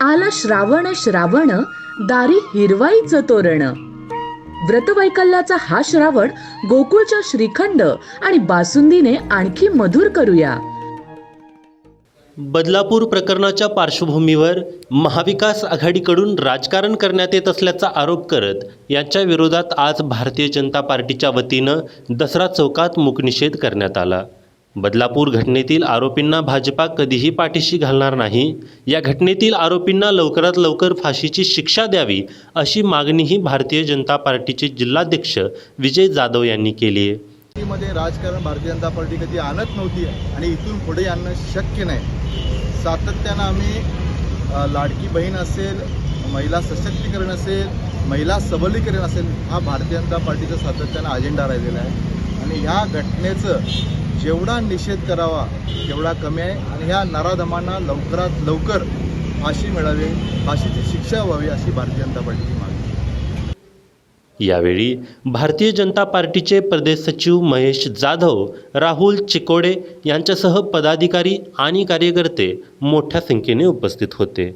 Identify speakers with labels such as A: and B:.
A: आला श्रावण श्रावण दारी हिरवाईचं तोरण. व्रतवैकल्याचा हा श्रावण गोकुळच्या श्रीखंड आणि बासुंदीने आणखी मधुर करूया.
B: बदलापूर प्रकरणाच्या पार्श्वभूमीवर महाविकास आघाडीकडून राजकारण करण्यात येत असल्याचा आरोप करत यांच्या विरोधात आज भारतीय जनता पार्टीच्या वतीनं दसरा चौकात मूकनिषेध करण्यात आला. बदलापूर घटनेतील आरोपींना भाजपा कधीही पाठीशी घालणार नाही. या घटनेतील आरोपींना लवकरात लवकर फाशीची शिक्षा द्यावी अशी मागणीही भारतीय जनता पार्टीचे जिल्हाध्यक्ष विजय जाधव यांनी केली आहे.
C: मध्ये राजकारण भारतीय जनता पार्टी कधी आणत नव्हती आणि इथून पुढे आणणं शक्य नाही. सातत्यानं आम्ही लाडकी बहीण असेल महिला सशक्तीकरण असेल महिला सबलीकरण असेल हा भारतीय जनता पार्टीचा सातत्यानं अजेंडा राहिलेला आहे. आणि ह्या घटनेचं जेवढा निषेध करावा तेवढा कमी आहे. आणि ह्या नराधमांना लवकरात लवकर फाशी मिळावी फाशीची शिक्षा व्हावी अशी भारतीय जनता पार्टीची मागणी.
B: यावेळी भारतीय जनता पार्टीचे प्रदेश सचिव महेश जाधव राहुल चिकोडे यांच्यासह पदाधिकारी आणि कार्यकर्ते मोठ्या संख्येने उपस्थित होते.